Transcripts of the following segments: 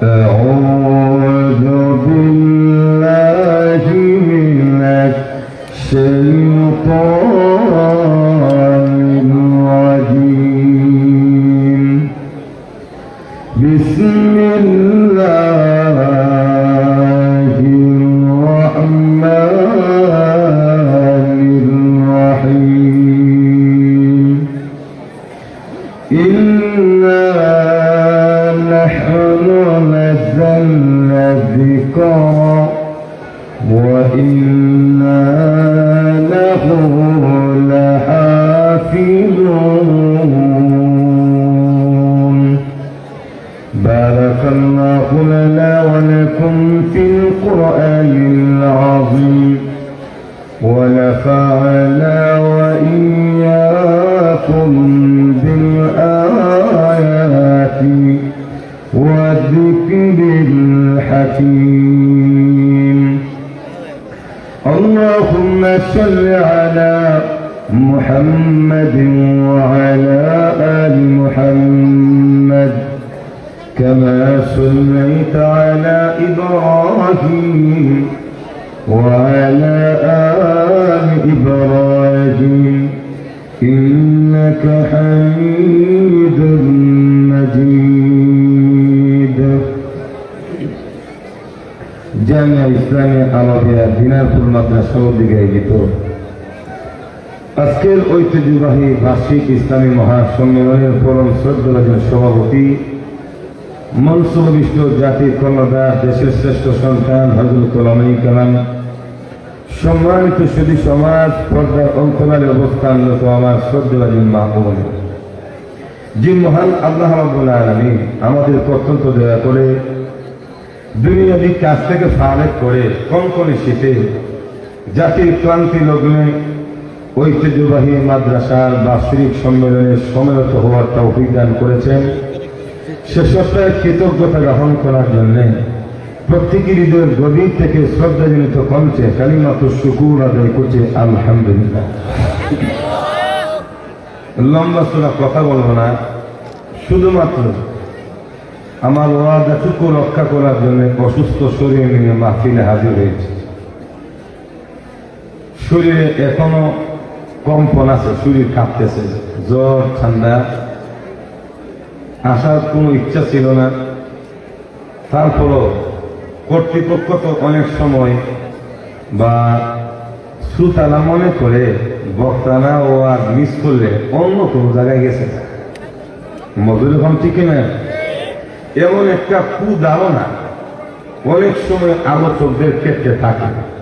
呃我们 ونفعنا وإياكم بالآيات والذكر الحكيم. اللهم صل ঐতিহ্যবাহী বার্ষিক ইসলামী মহাসম্মেলনের পরম শ্রদ্ধাভাজন সভাপতি মনসুবিষ্ট জাতির কর্ণধার দেশের শ্রেষ্ঠ সন্তান হজরত কলামী কালাম, সম্মানিত সুদী সমাজ, পর্দার অন্তরালে অবস্থানরত আমার শ্রদ্ধাভাজন মা বোন যে মহান আল্লাহ রাব্বুল আলামিন আমাদেরকে অত্যন্ত দয়া করে দুনিয়াবি কাজ থেকে ফারেক করে কনকনে শীতে জাতির ক্লান্তি লগ্নে ঐতিহ্যবাহী মাদ্রাসার বাৎসরিক সম্মেলনে সমবেত হওয়ার তৌফিক দান করেছেন। সে সপ্তাহে কৃতজ্ঞতা গ্রহণ করার জন্যে প্রত্যেকের হৃদয়ের গভীর থেকে শ্রদ্ধাজনিত কমছে কালিমাত্র শুকুর আদায় করছে, আলহামদুলিল্লাহ। লম্বা চোরা কথা বলব না, শুধুমাত্র আমার ওয়াদাটুকু রক্ষা করার জন্য অসুস্থ শরীর নিয়ে মাহফিলে হাজির হয়েছে। শরীরে এখনও কম্পন আছে শরীর কাঁপতেছে। জ্বর, ঠান্ডা। আসার কোনো ইচ্ছা ছিল না। তারপরও কর্তৃপক্ষ তো অনেক সময় বা শ্রোতারা মনে করে, বক্তারা ও আর মিস করলে অন্য কোনো জায়গায় গেছে মজুর এখন ঠিক না? এমন একটা কুধারণা অনেক সময় আলোচকদের ক্ষেত্রে থাকে।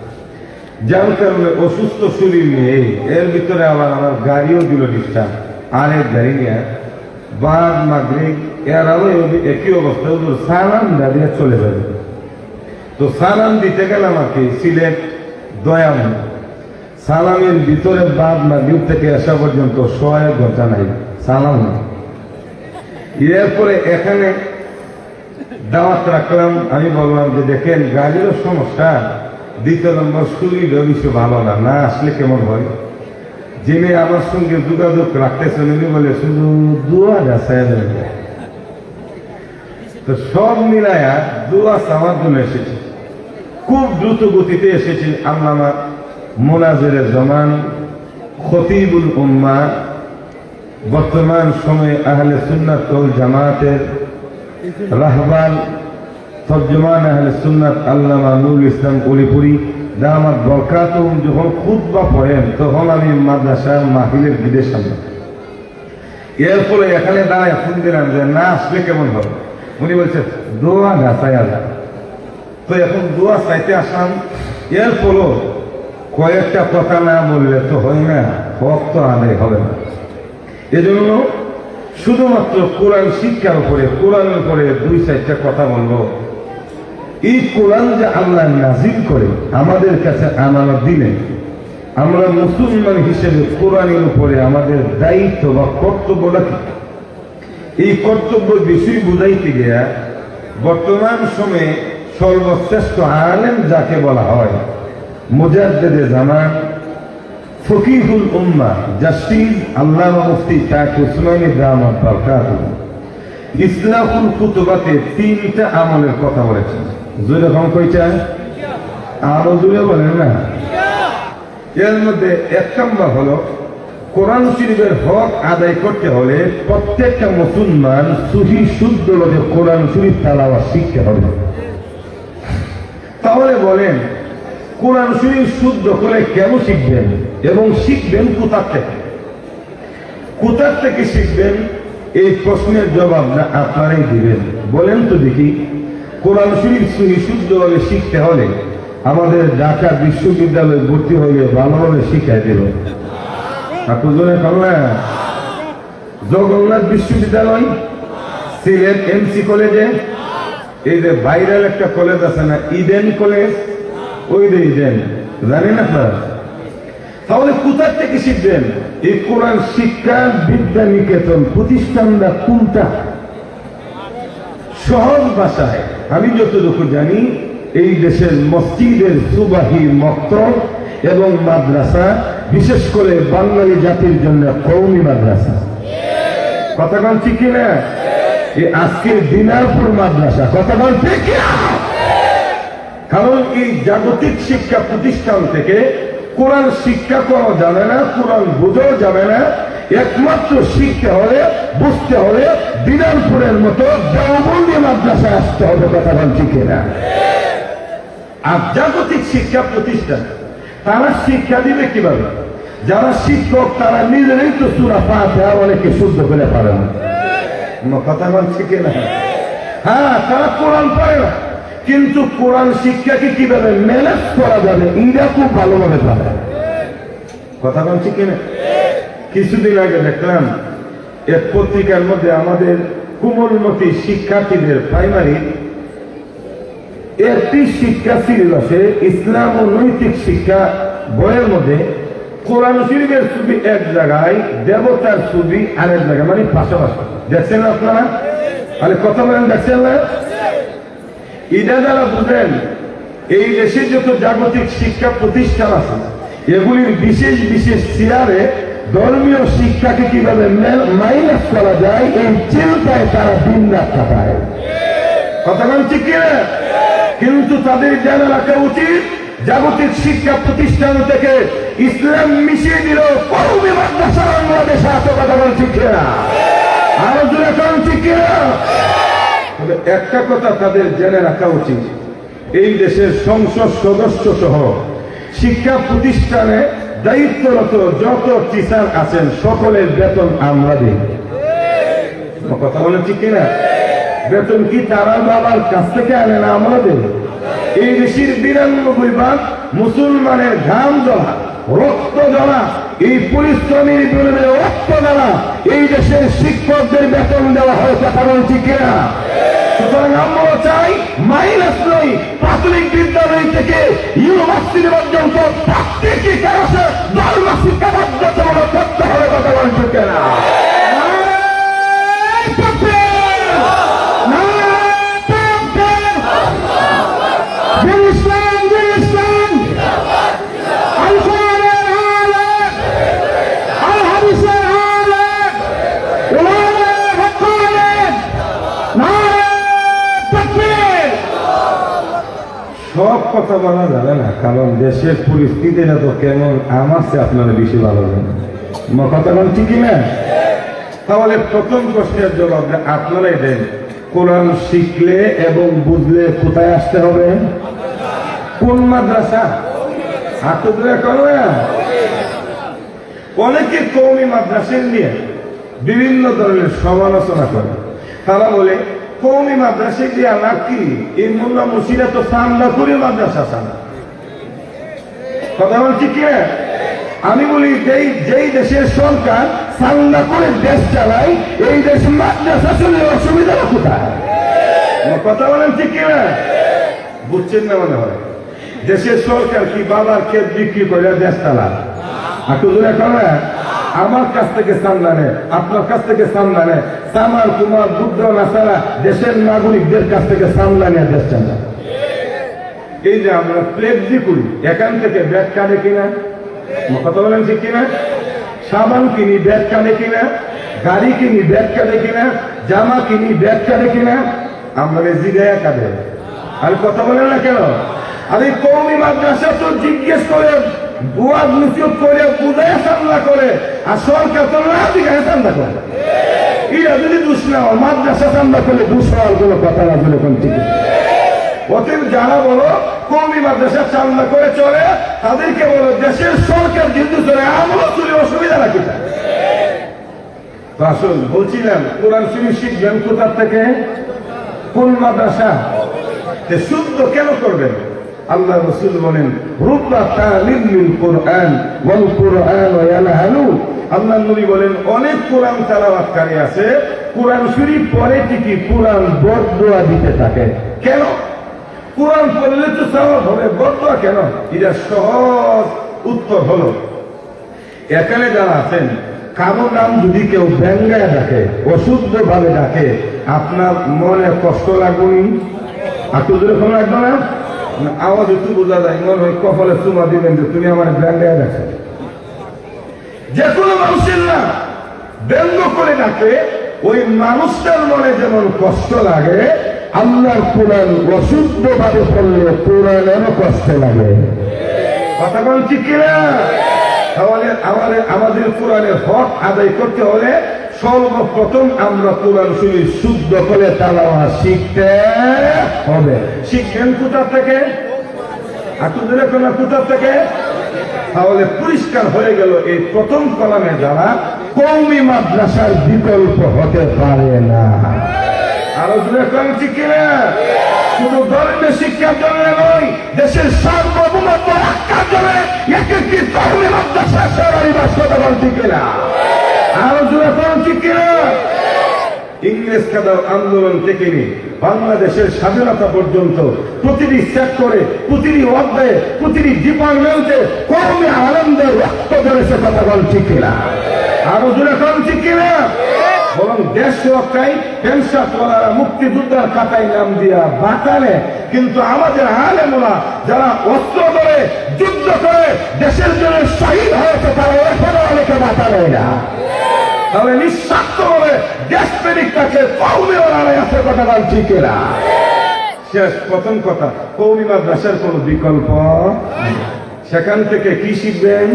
যার কারণে অসুস্থ শরীর নিয়ে, এর ভিতরে আবার আমার গাড়িও দিল ডিস্টার্ব আরেক গাড়ি নিয়ে বাদ মাগরিক এরাও একই অবস্থা সালাম দাঁড়িয়ে চলে যাবে। তো সালাম দিতে গেলাম আর কি সিলেট দয়াম সালামের ভিতরে বাদ মাগরিব থেকে আসা পর্যন্ত ছয় ঘণ্টা নাই, সালাম এরপরে এখানে দাওয়াত রাখলাম, আমি বললাম যে দেখেন, গাড়িরও সমস্যা দ্বিতীয় নম্বর শরীরও বেশি ভালো না। না আসলে কেমন হয়? যিনি আমার সঙ্গে যোগাযোগ রাখতেছেন, উনি বলে, শুধু দুয়া যাচাই তো সব মিলায়া দুয়া চাওয়ার জন্য এসেছে। খুব দ্রুত গতিতে এসেছে আল্লামা মোনাজের জমান খতিবুল উম্মা। বর্তমান সময়ে আহলে সুন্নাত জামাতের রাহবান তর্জমান আহলে সুন্নাত আল্লামা নুরুল ইসলাম কলিপুরি দামাত বরকাত যখন খুতবা পড়েন তখন আমি মাদ্রাসার মাহিলের বিদের সামনে। এর ফলে এখানে দাঁড়ায় ফোন দিলাম যে না আসলে কেমন হবে। উনি বলছে, দোয়া গাছাই আলা তো এখন দোয়া চাইতে আসাম এর ফলেও কয়েকটা কথা না বললে তো হয় না হক তো হবে না। এজন্য শুধুমাত্র কোরআন শিক্ষার উপরে, কোরআনের উপরে দুই চারটা কথা বলব। এই কোরআন যে আল্লাহ নাজিল করে আমাদের কাছে আমানত দিলেন আমরা মুসলমান হিসেবে কোরআনের উপরে আমাদের দায়িত্ব বা কর্তব্যটা কি? এই কর্তব্য বেশি বুঝাইতে গিয়া বর্তমান সময়ে সর্বশ্রেষ্ঠ আলেম যাকে বলা হয়, মুজাদ্দেদে জামান, ফকিহুল উম্মা জাস্টিস আল্লাহ মুফতি শাহ উসমানী দামাত বরকাতুহু ইসলামুল কুতুবাতে তিনটা আমলের কথা বলেছেন। জোরে কম কইটা আরও জোরে বলেন না। এর মধ্যে এক নম্বর হলো, কোরআন শরীফের হক আদায় করতে হলে প্রত্যেকটা মুসলমান সুহি শুদ্ধ লোকে কোরআন শরীফ তালাওয়া শিখতে হবে। তাহলে বলেন, কোরআন শরীফ শুদ্ধ করে কেন শিখবেন এবং শিখবেন কোথার থেকে? কোথার থেকে শিখবেন? এই প্রশ্নের জবাব না আপনারাই দিবেন। বলেন তো দেখি। কোরআন শরীফ সুহি শুদ্ধভাবে শিখতে হলে আমাদের ঢাকা বিশ্ববিদ্যালয়ে ভর্তি হলে ভালোভাবে শিখাই দেব। আপনার না জগন্নাথ বিশ্ববিদ্যালয়, সিলেট এমসি কলেজে, এই যে ভাইরাল একটা কলেজ আছে না, ইডেন কলেজ, ওই যে ইডেন, জানেন আপনার? তাহলে কোথা থেকে শিখবেন? এই কোরআন শিক্ষা বিদ্যা নিকেতন প্রতিষ্ঠানটা কোনটা? সহজ ভাষায়। আমি যতটুকু জানি, এই দেশের মসজিদের সুবাহী মক্তব এবং মাদ্রাসা, বিশেষ করে বাঙালি জাতির জন্য কৌমি মাদ্রাসা। কথা ঠিক কিনা? এই আজকের দিনারপুর মাদ্রাসা, কথা ঠিক কারণ এই জাগতিক শিক্ষা প্রতিষ্ঠান থেকে কোরআন শিক্ষা করা যাবে না, কোরআন বোঝাও যাবে না একমাত্র শিখতে হলে, বুঝতে হলে দিনারপুরের মতো দেওবন্দি মাদ্রাসায় আসতে হবে কথা বল ঠিক না আর জাগতিক শিক্ষা প্রতিষ্ঠান, তারা শিক্ষা দিবে কীভাবে? যারা শিক্ষক, তারা নিজেরাই তো সুরা পাতে অনেকে শুদ্ধ করে পারে না। কথা বল ঠিক না হ্যাঁ তারা কোরআন পারে না। কিন্তু কোরআন শিক্ষাকে কীভাবে ম্যানেজ করা যাবে ইরা খুব ভালোভাবে পারে। কথা বল ঠিক না কিছুদিন আগে দেখলাম এক পত্রিকার মধ্যে আমাদের কুমলমতি শিক্ষার্থীদের প্রাইমারি একটি শিক্ষা সিলেবাসে ইসলাম ও নৈতিক শিক্ষা বইয়ের মধ্যে কোরআন শরীফের ছবি এক জায়গায়, দেবতার ছবি আরেক জায়গায় মানে পাশাপাশি। দেখছেন আপনারা? মানে কথা বলেন, দেখছেন না? এটা যারা বুঝেন, এই দেশে যত জাগতিক শিক্ষা প্রতিষ্ঠান আছে, এগুলির বিশেষ বিশেষ চেয়ারে ধর্মীয় শিক্ষাকে কীভাবে মাইনাস করা যায়, এই চিন্তায় তারা দিন রাত কাটায়। কথা বলেন ঠিক কিনা? কিন্তু তাদের জানা রাখা উচিত, জাগতিক শিক্ষা প্রতিষ্ঠান থেকে ইসলাম মিশিয়ে দিল কৌমি মাদ্রাসা বাংলাদেশে কথা বলেন ঠিক কিনা? আরও ঠিক কিনা? একটা কথা তাদের জেনে রাখা উচিত, এই দেশের সংসদ সদস্য সহ শিক্ষা প্রতিষ্ঠানে দায়িত্বরত যত টিচার আছেন, সকলের বেতন আমরা দিই। কথা বলেন ঠিক কিনা? বেতন কি তারা বাবার কাছ থেকে আনে না আমরা দেব এই দেশের বিরানব্বই ভাগ মুসলমানের ঘাম জমা রক্ত জমা এই পরিশ্রমের বিরুদ্ধে রক্ত জমা এই দেশের শিক্ষকদের বেতন দেওয়া হয় কথা বলছি কিনা? সুতরাং আমরা চাই মাইনাস নই প্রাথমিক বিদ্যালয় থেকে ইউনিভার্সিটি পর্যন্ত প্রত্যেকটি ক্লাসে ধর্ম শিক্ষা বাধ্যতামূলক করতে হবে, কথা বলছে কিনা? কথা বলা যাবে না, কারণ দেশের পরিস্থিতিটা তো কেমন, আমার চেয়ে আপনারা বেশি ভালো জানেন। আমার কথা বল ঠিকই না? তাহলে প্রথম প্রশ্নের জবাব আপনারাই দেন, কোরআন শিখলে এবং বুঝলে কোথায় আসতে হবে? কোন মাদ্রাসা? হাত ধরে করবে অনেকে কৌমি মাদ্রাসের নিয়ে বিভিন্ন ধরনের সমালোচনা করে। তারা বলে কৌমি মাদ্রাসে দিয়া লাভ কি? এই মোল্লা মুসিরা তো সান্দা করে মাদ্রাসা সান্দা কথা বলছি কি? আমি বলি, যেই যেই দেশের সরকার সান্দা করে দেশ চালায়, এই দেশ মাদ্রাসা চলে, অসুবিধা কোথায়? কথা বলেন ঠিক কি না বুঝছেন না মনে হয়? দেশের সরকার কি বাবার ক্ষেত বিক্রি করে দেশ চালায়? একটু দূরে করে আমার কাছ থেকে চান্দা নেয় আপনার কাছ থেকে চান্দা নেয় সামার কুমার, বুদ্ধ, নাসারা, দেশের নাগরিকদের কাছ থেকে চান্দা নেয় দেশ এই যে আমরা প্লেবজি করি, এখান থেকে ব্যাগ কাটে কিনা? কথা বলেন ঠিক কিনা? সাবান কিনি ব্যাগ কাটে কিনা? গাড়ি কিনি ব্যাগ কাটে কিনা? জামা কিনি ব্যাগ কাটে কিনা? আমরা জিগায়া কাটে আর কথা বলেন না কেন? আরে কৌমি মাদ্রাসা তো জিজ্ঞেস করে বুয়াদ নসিহত করে বুঝায় সামলা করে, আর সরকার তো জিজ্ঞাসা সামলা করে। এরা যদি দুষ মাদ্রাসা সামলা করলে দুষ হওয়ার কথা না কোন ঠিক অতএব যারা বলো কৌমি মাদ্রাসা চালনা করে চলে, তাদেরকে বলো, দেশের সরকার যেহেতু চলে আমলও চলে অসুবিধা রাখি আসল বলছিলাম, কোরআন শরীফ শিখবেন কোথার থেকে? কোন মাদ্রাসা? শুদ্ধ কেন করবেন? আল্লাহ রসুল বলেন আল্লাহ নবী বলেন অনেক কোরআন তেলাওয়াতকারী আছে কোরআন শরীফ পরে ঠিকই কোরআন বদদোয়া দিতে থাকে। কেন? কোরআন পড়লে তো সওয়াব হবে বদদোয়া কেন? এটা সহজ উত্তর হলো। এখানে যারা আছেন কারও নাম যদি কেউ ব্যঙ্গায় ডাকে অশুদ্ধ ভাবে ডাকে আপনার মনে কষ্ট লাগবে একটু দূরে ফোন লাগবে না, আওয়াজ একটু বোঝা যায় মনে হয় কপালে চুমা দিবেন যে তুমি আমার ব্যঙ্গায় দেখো। যে কোনো মানুষের না ব্যঙ্গ করে ডাকে, ওই মানুষটার মনে যেমন কষ্ট লাগে, আল্লাহর কোরআন অশুদ্ধ ভাবে পড়লে কোরআনেরও কষ্ট লাগে। কথা বলছি কিনা? তাহলে আমাদের আমাদের কোরআনের হক আদায় করতে হলে সর্বপ্রথম আমরা কোরআন শুনি শুদ্ধ করে তালাওয়া শিখতে হবে। শিখবেন কোথা থেকে? আপনাদের কোন কোথা থেকে? তাহলে পরিষ্কার হয়ে গেল এই প্রথম কলামে যারা কৌমি মাদ্রাসার বিকল্প হতে পারে না। আরও দূরে কম ঠিক কিনা? শুধু ধর্মের শিক্ষার জন্য নয়, দেশের সার্বভৌমত্ব রক্ষার জন্য এক একটি কৌমি মাদ্রাসা সরাই বাস কথা বলছি কিনা? আরও কম ঠিক কিনা? ইংরেজ কাদার আন্দোলন থেকে নিয়ে বাংলাদেশের স্বাধীনতা পর্যন্ত প্রতিটি সেক্টরে, প্রতিটি অধ্যায়ে প্রতিটি ডিপার্টমেন্টে কমে আনন্দের রক্ত ধরেছে কথা বল ঠিক কিনা? আরও জোরে ঠিক কিনা? বরং দেশ রক্ষায় পেনশা তোলারা মুক্তিযোদ্ধার কাতায় নাম দিয়া বাতালে কিন্তু আমাদের আলেমরা যারা অস্ত্র ধরে, যুদ্ধ করে, দেশের জন্য শহীদ হয়েছে, তারা এখনও অনেকে বাতালে না। তাহলে নিঃস্বার্থ ভাবে দেশ প্রেমিক তাকে কৌমি লড়াই আছে কথা বলছি কিনা শেষ, প্রথম কথা কৌমি মাদ্রাসার কোন বিকল্প সেখান থেকে কি শিখবেন?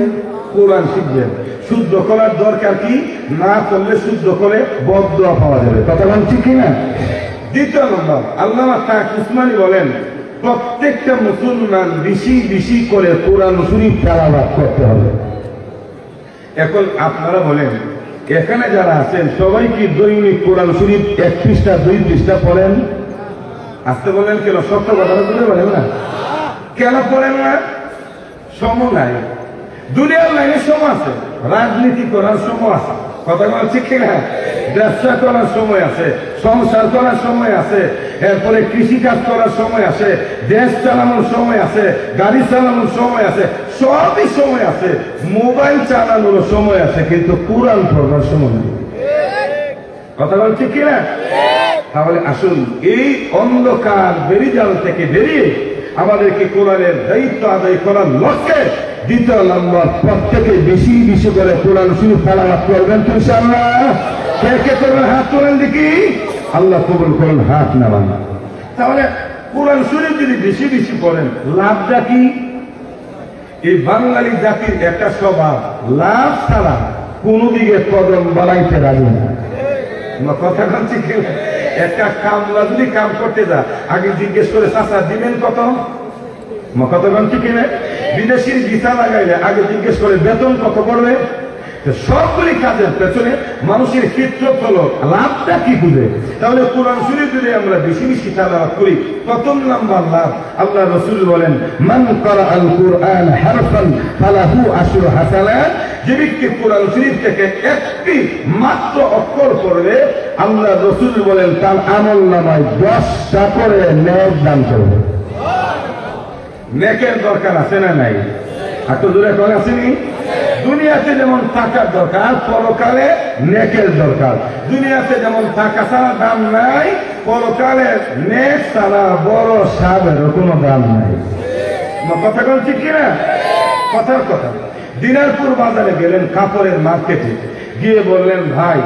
কোরআন শিখবেন। শুদ্ধ করার দরকার কি? না করলে শুদ্ধ করে বদ্ধ পাওয়া যাবে। কথা বলছি কিনা? দ্বিতীয় নম্বর আল্লাহ উসমানী বলেন, প্রত্যেকটা মুসলমান বেশি বেশি করে কোরআন শরীফ তেলাওয়াত করতে হবে। এখন আপনারা বলেন, এখানে যারা আছেন, সবাই কি দৈনিক কোরআন শরীফ এক পৃষ্ঠা, দুই পৃষ্ঠা পড়েন? আসতে বলেন কেন? সত্য কথাটা বুঝতে পারেন না। কেন পড়েন না? সম নাই। দুনিয়ার লাইনে সম আছে, রাজনীতি করার সময় আছে, কথা বলা ঠিক কিনা? ব্যবসা করার সময় আছে, সংসার করার সময় আছে, এরপরে কৃষিকাজ করার সময় আছে, দেশ চালানোর সময় আছে, গাড়ি চালানোর সময় আছে, সবই সময় আছে, মোবাইল চালানোর সময় আছে, কিন্তু কোরআন পড়বার সময় নেই। কথা বলছি কিনা? তাহলে আসুন, এই অন্ধকার বেরিজাল থেকে বেরিয়ে আমাদেরকে কোরআনের দায়িত্ব আদায় করার লক্ষ্যে দ্বিতীয় নম্বর প্রত্যেকে বেশি বেশি করে কোরআন শুরু ফেলাবাদ করবেন ইনশাআল্লাহ। কে কে করবেন হাত তোলেন দেখি? আল্লাহ কবুল করেন, হাত নামান তাহলে কোরআন শরীফ যদি বেশি বেশি করেন লাভটা কি? এই বাঙালি জাতির একটা স্বভাব, লাভ ছাড়া কোনো দিকে কদম বাড়াইতে রাজি না। কথা বলছি কি? একটা কাম যদি কাম করতে যা। আগে জিজ্ঞেস করে, চাচা, দিবেন কত? কত কথা কিনে বিদেশির ভিসা লাগাইলে আগে জিজ্ঞেস করে, বেতন কত করবে সবগুলি কাজের পেছনে মানুষের ফিতরত হলো, লাভটা কি বুঝে? তাহলে কোরআন শরীফ যদি আমরা বেশি বেশি তালাওয়াত করি, প্রথম নাম্বার লাভ, আল্লাহ রসুল বলেন, মান করা আল কোরআন হারফান ফালাহু আশুর হাসানাত যে ব্যক্তি কোরআন শরীফ থেকে একটি মাত্র অক্ষর পড়বে, আল্লাহ রসুল বলেন, তার আমল নামায় দশটা করে ন্যায় দান করবে। নেকের দরকার আছে না নাই? এত দূরে কোন আসেনি দুনিয়াতে যেমন টাকার দরকার, পরকালে নেকের দরকার। দুনিয়াতে যেমন টাকা ছাড়া দাম নাই, পরকালে নেক ছাড়া বড় সাবের কোনো দাম নাই। কথা বলছি কিনা? কথার কথা। দিনারপুর বাজারে গেলেন কাপড়ের মার্কেটে। গিয়ে বললেন, ভাই,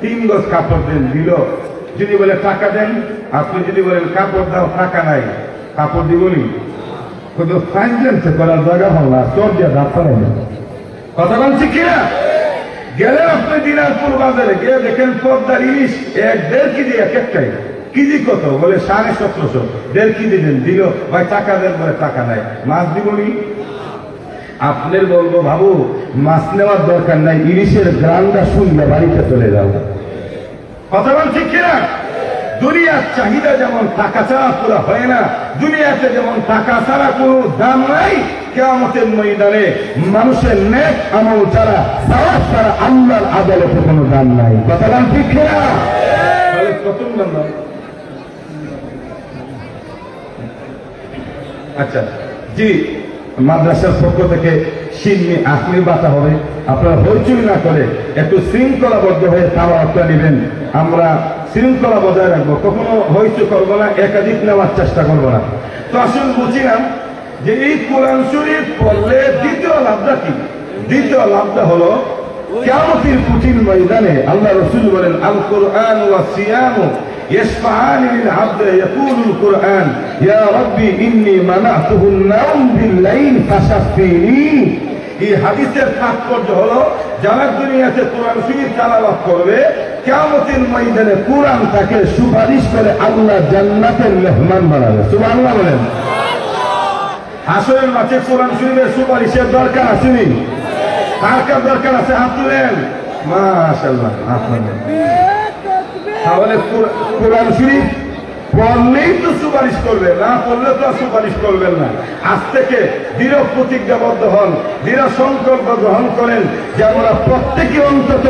তিন গজ কাপড় দেন, দিল। যদি বলে টাকা দেন, আপনি যদি বলেন কাপড় দাও, টাকা নাই, কাপড় দিবনি কিন্তু ফাইন্যান্সে করার জায়গা হল না, চোর দিয়ে ডাক্তার হবে কথা বলছি কিনা? গেলেন আপনি দিনাজপুর বাজারে গিয়ে দেখেন পদ্মার ইলিশ, এক দেড় কেজি, এক একটাই। কেজি কত? বলে সাড়ে সতেরোশো। দেড় কেজি দেন, দিল। ভাই, টাকা দেন বলে টাকা নাই। মাছ দিবনি আপনার বলব, বাবু, মাছ নেওয়ার দরকার নাই। ইলিশের গ্রামটা শুনলে বাড়িতে চলে যাও। কথা বলছি কিনা? দুনিয়ার চাহিদা যেমন টাকা ছাড়া পুরো হয় না, দুনিয়াতে যেমন টাকা ছাড়া কোনো দাম নাই কেমতের ময়দানে মানুষের নেক আমল ছাড়া সাহস ছাড়া আল্লাহর আদালতে কোনো দাম নাই। কথা বল ঠিক আচ্ছা জি, মাদ্রাসার পক্ষ থেকে সিন্নি আসলি বাতা হবে। আপনারা হইচই না করে একটু শৃঙ্খলাবদ্ধ হয়ে আপনারা নেবেন। আমরা শৃঙ্খলা বজায় রাখব। কখনো হইচই করব না, একাধিক নেওয়ার চেষ্টা করব না। তো আসলে বুঝিলাম যে এই কোরআন শরীফ পড়লে দ্বিতীয় লাভটা কি দ্বিতীয় লাভটা হলো কেমতির কঠিন ময়দানে আল্লাহ রসুল বলেন আল কোরআন ওয়া সিয়ামু يشفعان للعبد يقول القرآن يا ربي إني منعته النوم بالليل فشفيني এই হাদিসের তাৎপর্য হলো যারা দুনিয়াতে কোরআন শরীফ তালাবাদ করবে কেমতের ময়দানে কোরআন তাকে সুপারিশ করে আল্লাহ জান্নাতের মেহমান বানাবে সুবহানাল্লাহ বলেন আসরের মাঠে কোরআন শরীফের সুপারিশের দরকার আসেনি। কার কার দরকার আছে হাত তুলেন? তাহলে কোরআন শরীফ পড়লেই তো সুপারিশ করবেন না পড়লে তো সুপারিশ করবেন না। আজ থেকে দৃঢ় প্রতিজ্ঞাবদ্ধ হন, দৃঢ় সংকল্প গ্রহণ করেন যে আমরা প্রত্যেকে অন্তত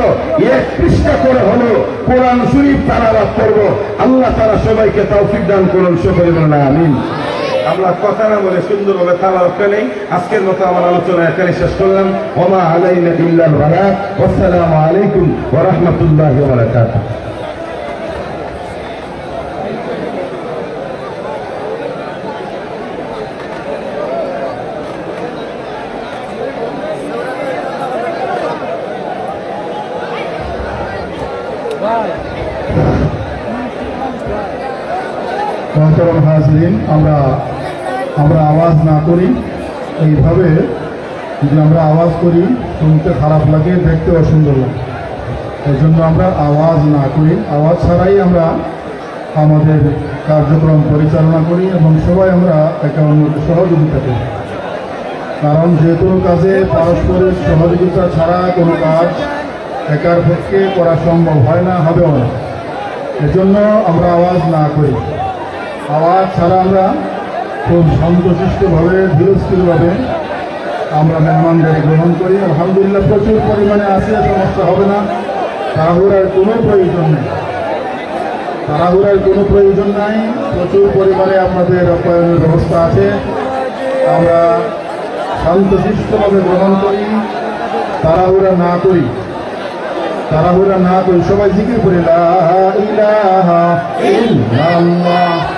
এক পৃষ্ঠা করে হলো কোরআন শরীফ তারাবাদ করব। আল্লাহ তারা সবাইকে তৌফিক দান করুন, সকলে বলেন আমিন। আমরা কথা না বলে সুন্দরভাবে তালাবাদটা নেই। আজকের মতো আমার আলোচনা এখানে শেষ করলাম। ওমা আলাইনা ইল্লাল বালাগ আসসালামু আলাইকুম ওয়া রাহমাতুল্লাহি ওয়া আমরা আওয়াজ না করি, এইভাবে যদি আমরা আওয়াজ করি, শুনতে খারাপ লাগে, দেখতে অসুন্দর লাগে। এই জন্য আমরা আওয়াজ না করি। আওয়াজ ছাড়াই আমরা আমাদের কার্যক্রম পরিচালনা করি এবং সবাই আমরা একে অন্যকে সহযোগিতা করি। কারণ যে কোনো কাজে পারস্পরিক সহযোগিতা ছাড়া কোনো কাজ একার পক্ষে করা সম্ভব হয় না, হবেও না। এজন্য আমরা আওয়াজ না করি। আওয়াজ ছাড়া আমরা খুব শান্তশিষ্টভাবে, ধীরস্থিরভাবে আমরা মেহমানদের গ্রহণ করি। আলহামদুলিল্লাহ প্রচুর পরিমাণে আছে সমস্যা হবে না। তাড়াহুড়ার কোনো প্রয়োজন নেই। তাড়াহুড়ার কোনো প্রয়োজন নাই। প্রচুর পরিমাণে আপনাদের অপায়নের ব্যবস্থা আছে। আমরা শান্তশিষ্টভাবে গ্রহণ করি। তাড়াহুড়া না করি। তাড়াহুড়া না করি। সবাই জিকির করি, লা ইলাহা ইল্লাল্লাহ।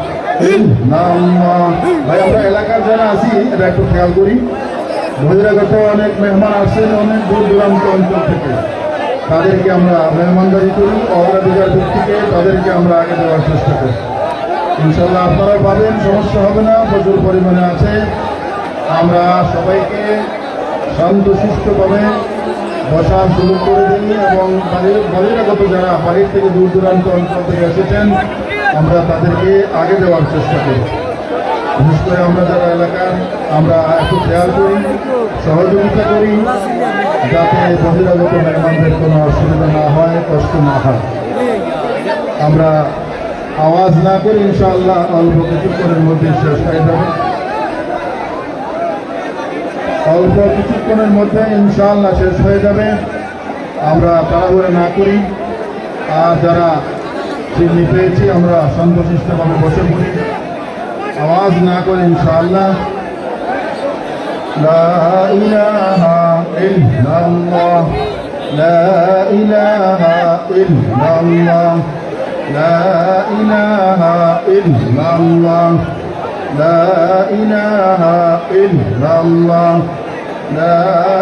ভাই, আমরা এলাকার যারা আছি এটা একটু খেয়াল করি। বহিরাগত অনেক মেহমান আসছেন, অনেক দূর দূরান্ত অঞ্চল থেকে। তাদেরকে আমরা মেহমানদারি করি, অগ্রাধিকার ভিত্তিকে তাদেরকে আমরা আগে দেওয়ার চেষ্টা করি। ইনশাল্লাহ আপনারা পাবেন, সমস্যা হবে না, প্রচুর পরিমাণে আছে। আমরা সবাইকে শান্তশিষ্টভাবে বসার সুযোগ করে দিই এবং বাড়ির বহিরাগত যারা বাড়ির থেকে দূর দূরান্ত অঞ্চল থেকে এসেছেন আমরা তাদেরকে আগে দেওয়ার চেষ্টা করি। বিশেষ করে আমরা যারা এলাকার, আমরা একটু খেয়াল করি, সহযোগিতা করি, যাতে বহিরাগত মেহমানদের কোনো অসুবিধা না হয়, কষ্ট না হয়। আমরা আওয়াজ না করি, ইনশাআল্লাহ অল্প কিছুক্ষণের মধ্যে শেষ হয়ে যাবে। অল্প কিছুক্ষণের মধ্যে ইনশাআল্লাহ শেষ হয়ে যাবে। আমরা তাড়াহুড়ো না করি। আর যারা চিনি পেয়েছি আমরা শান্তশিষ্টভাবে বসে পড়ি আওয়াজ না করে ইনশাআল্লাহ لا إله إلا الله لا إله إلا الله لا إله إلا الله لا إله إلا الله لا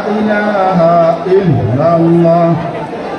إله إلا الله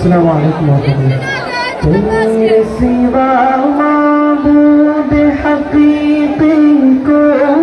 السلام عليكم ورحمة الله تنسي بقى معبود حقيقي كون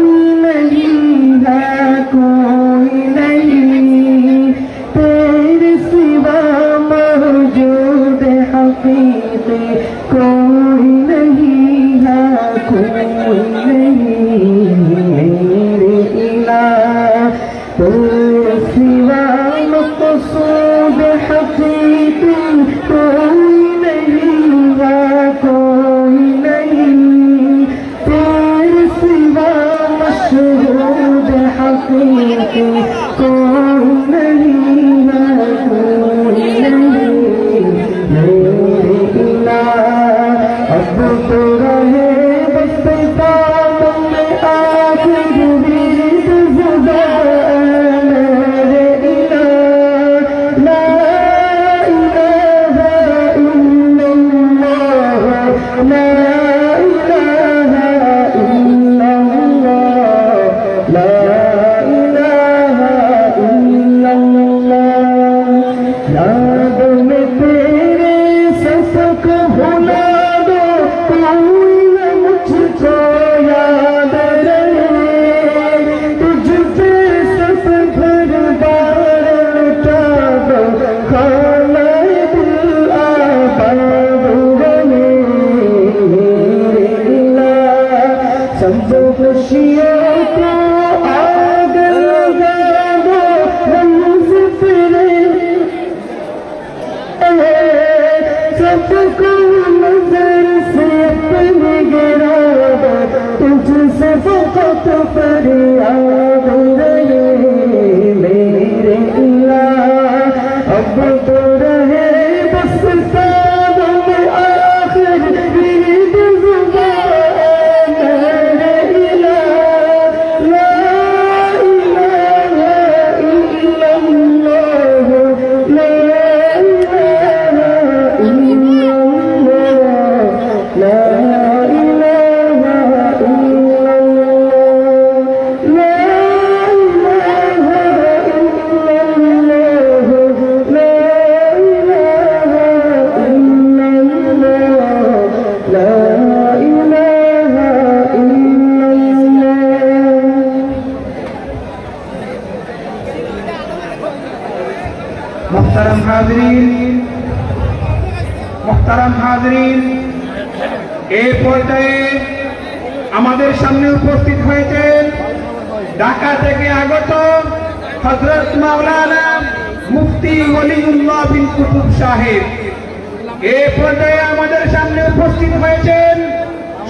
পর্যায়ে আমাদের সামনে উপস্থিত হয়েছেন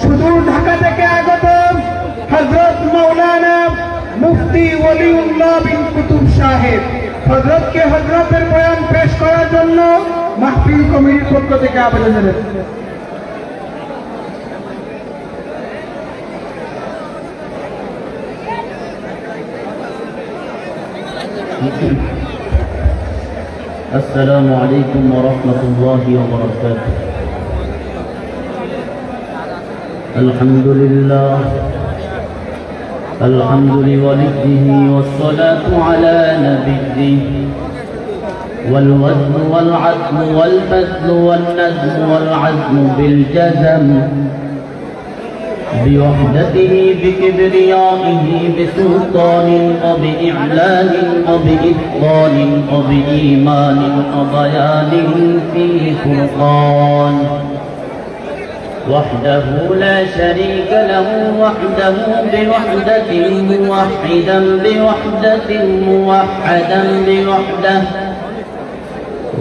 সুদূর ঢাকা থেকে আগত হজরত মৌলানা মুফতি ওলিউল্লাহ বিন কুতুব সাহেব। হজরতকে হজরতের বয়ান পেশ করার জন্য মাহফিল কমিটির পক্ষ থেকে আবেদন জানাচ্ছি السلام عليكم ورحمة الله وبركاته. الحمد لله. الحمد لوليه والصلاة على نبيه. والوزن والعزم والبذل والنزم والعزم بالجزم. بوحدته بكبريائه بسلطان وبإعلان وبإتقان وبإيمان وبيان في فرقان وحده لا شريك له وحده بوحدة موحدا بوحدة موحدا بوحده.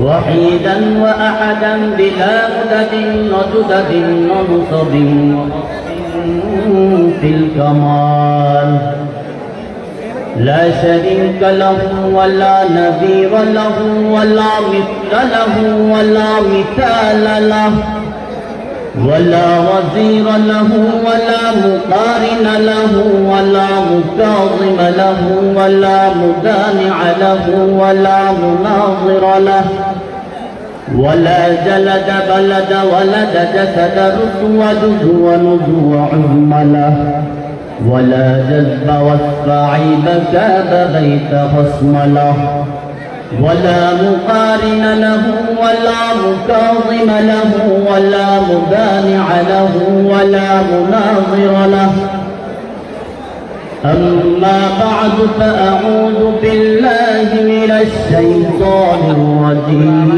وحيدا وأحدا بلا مدد وجدد ونصب وقصد في الكمال. لا شريك له ولا نذير له ولا مثل له ولا مثال له. ولا وزير له ولا مقارن له ولا مكاظم له ولا مدانع له ولا مناظر له. ولا جلد بلد ولد جسد رسود ونزو عظم له ولا جذب وصف عيب كاب بيت خصم له ولا مقارن له ولا مكاظم له ولا مدانع له ولا مناظر له. أما بعد فأعوذ بالله من الشيطان الرجيم.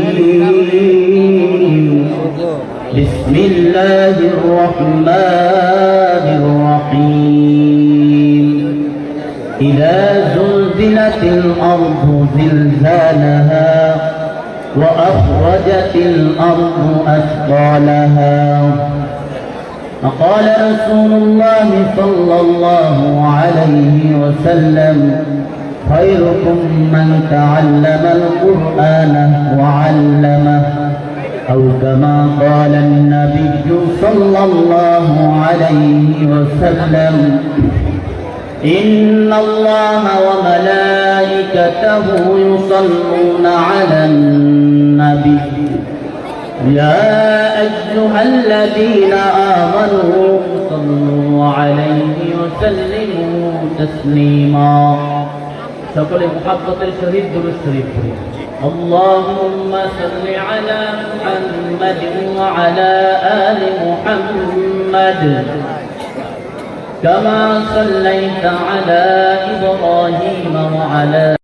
بسم الله الرحمن الرحيم. إذا زلزلت الأرض زلزالها وأخرجت الأرض أثقالها فقال رسول الله صلى الله عليه وسلم خيركم من تعلم القرآن وعلمه أو كما قال النبي صلى الله عليه وسلم إن الله وملائكته يصلون على النبي يا أيها الذين آمنوا صلوا عليه وسلموا تسليما সকলে মোহাব্বতের সহিত দুরুদ শরীফ পড়ি اللهم صل على محمد وعلى آل محمد كما صليت على إبراهيم وعلى